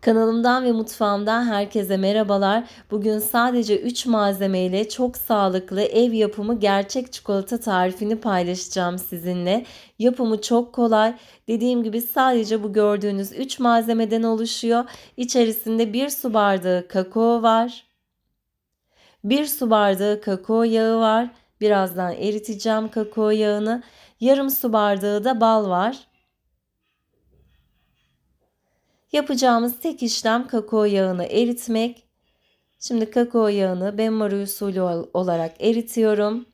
Kanalımdan ve mutfağımdan herkese merhabalar. Bugün sadece 3 malzemeyle çok sağlıklı ev yapımı gerçek çikolata tarifini paylaşacağım sizinle. Yapımı çok kolay. Dediğim gibi sadece bu gördüğünüz 3 malzemeden oluşuyor. İçerisinde 1 su bardağı kakao var. 1 su bardağı kakao yağı var. Birazdan eriteceğim kakao yağını. Yarım su bardağı da bal var. Yapacağımız tek işlem kakao yağını eritmek. Şimdi kakao yağını benmari usulü olarak eritiyorum.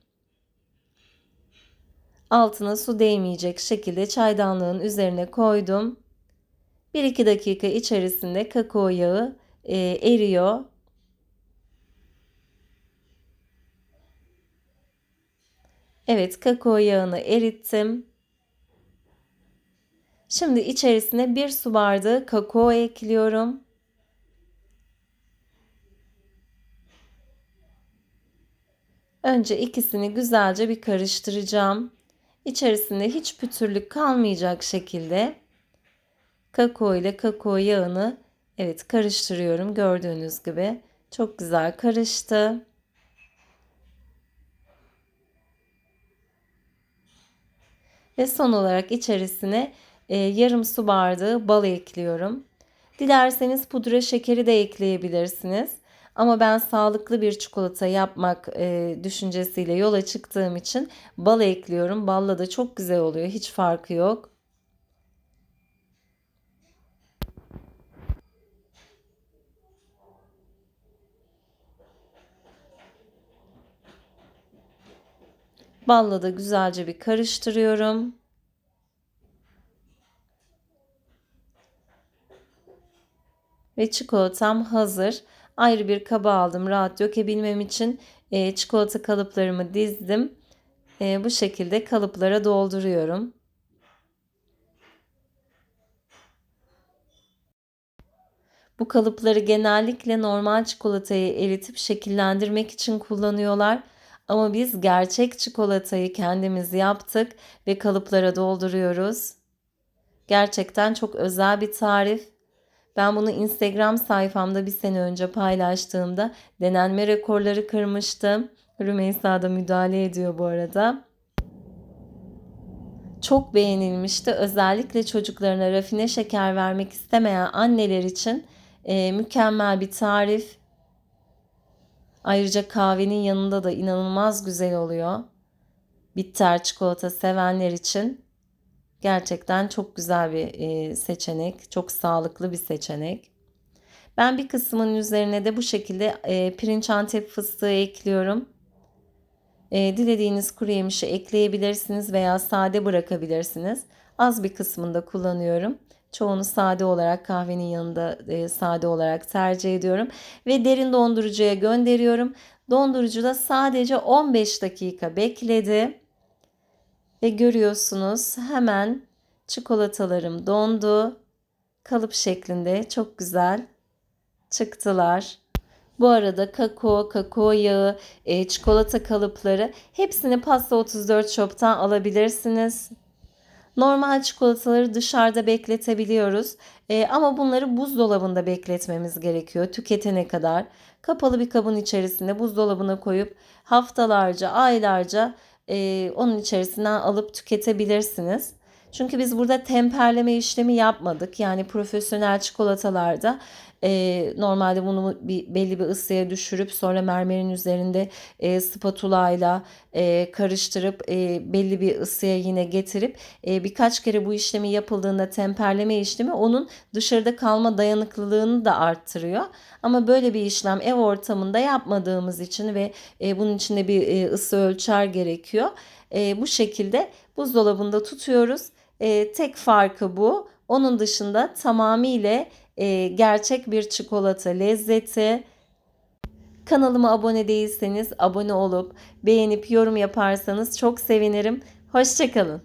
Altına su değmeyecek şekilde çaydanlığın üzerine koydum. 1-2 dakika içerisinde kakao yağı e, eriyor. Evet kakao yağını erittim. Şimdi içerisine bir su bardağı kakao ekliyorum. Önce ikisini güzelce bir karıştıracağım. İçerisinde hiç pütürlük kalmayacak şekilde kakao ile kakao yağını evet karıştırıyorum gördüğünüz gibi. Çok güzel karıştı. Ve son olarak içerisine e, yarım su bardağı bal ekliyorum. Dilerseniz pudra şekeri de ekleyebilirsiniz. Ama ben sağlıklı bir çikolata yapmak e, düşüncesiyle yola çıktığım için bal ekliyorum. Balla da çok güzel oluyor. Hiç farkı yok. Balla da güzelce bir karıştırıyorum. Ve çikolatam hazır. Ayrı bir kaba aldım rahat dökebilmem için e, çikolata kalıplarımı dizdim. E, bu şekilde kalıplara dolduruyorum. Bu kalıpları genellikle normal çikolatayı eritip şekillendirmek için kullanıyorlar. Ama biz gerçek çikolatayı kendimiz yaptık ve kalıplara dolduruyoruz. Gerçekten çok özel bir tarif. Ben bunu Instagram sayfamda bir sene önce paylaştığımda denenme rekorları kırmıştım. Rümeysa da müdahale ediyor bu arada. Çok beğenilmişti. Özellikle çocuklarına rafine şeker vermek istemeyen anneler için e, mükemmel bir tarif. Ayrıca kahvenin yanında da inanılmaz güzel oluyor. Bitter çikolata sevenler için Gerçekten çok güzel bir e, seçenek. Çok sağlıklı bir seçenek. Ben bir kısmının üzerine de bu şekilde e, pirinç antep fıstığı ekliyorum. E, dilediğiniz kuru yemişi ekleyebilirsiniz veya sade bırakabilirsiniz. Az bir kısmında kullanıyorum. Çoğunu sade olarak kahvenin yanında e, sade olarak tercih ediyorum. Ve derin dondurucuya gönderiyorum. Dondurucuda sadece 15 dakika bekledi. Ve görüyorsunuz hemen çikolatalarım dondu. Kalıp şeklinde çok güzel çıktılar. Bu arada kakao, kakao yağı, e, çikolata kalıpları hepsini Pasta 34 Shop'tan alabilirsiniz. Normal çikolataları dışarıda bekletebiliyoruz. E, ama bunları buzdolabında bekletmemiz gerekiyor tüketene kadar. Kapalı bir kabın içerisinde buzdolabına koyup haftalarca, aylarca e, onun içerisinden alıp tüketebilirsiniz. Çünkü biz burada temperleme işlemi yapmadık. Yani profesyonel çikolatalarda e, normalde bunu bir, belli bir ısıya düşürüp sonra mermerin üzerinde e, spatula ile e, karıştırıp e, belli bir ısıya yine getirip e, birkaç kere bu işlemi yapıldığında temperleme işlemi onun dışarıda kalma dayanıklılığını da arttırıyor. Ama böyle bir işlem ev ortamında yapmadığımız için ve e, bunun içinde bir e, ısı ölçer gerekiyor. E, bu şekilde buzdolabında tutuyoruz. E, tek farkı bu. Onun dışında tamamıyla e, gerçek bir çikolata lezzeti. Kanalıma abone değilseniz abone olup beğenip yorum yaparsanız çok sevinirim. Hoşçakalın.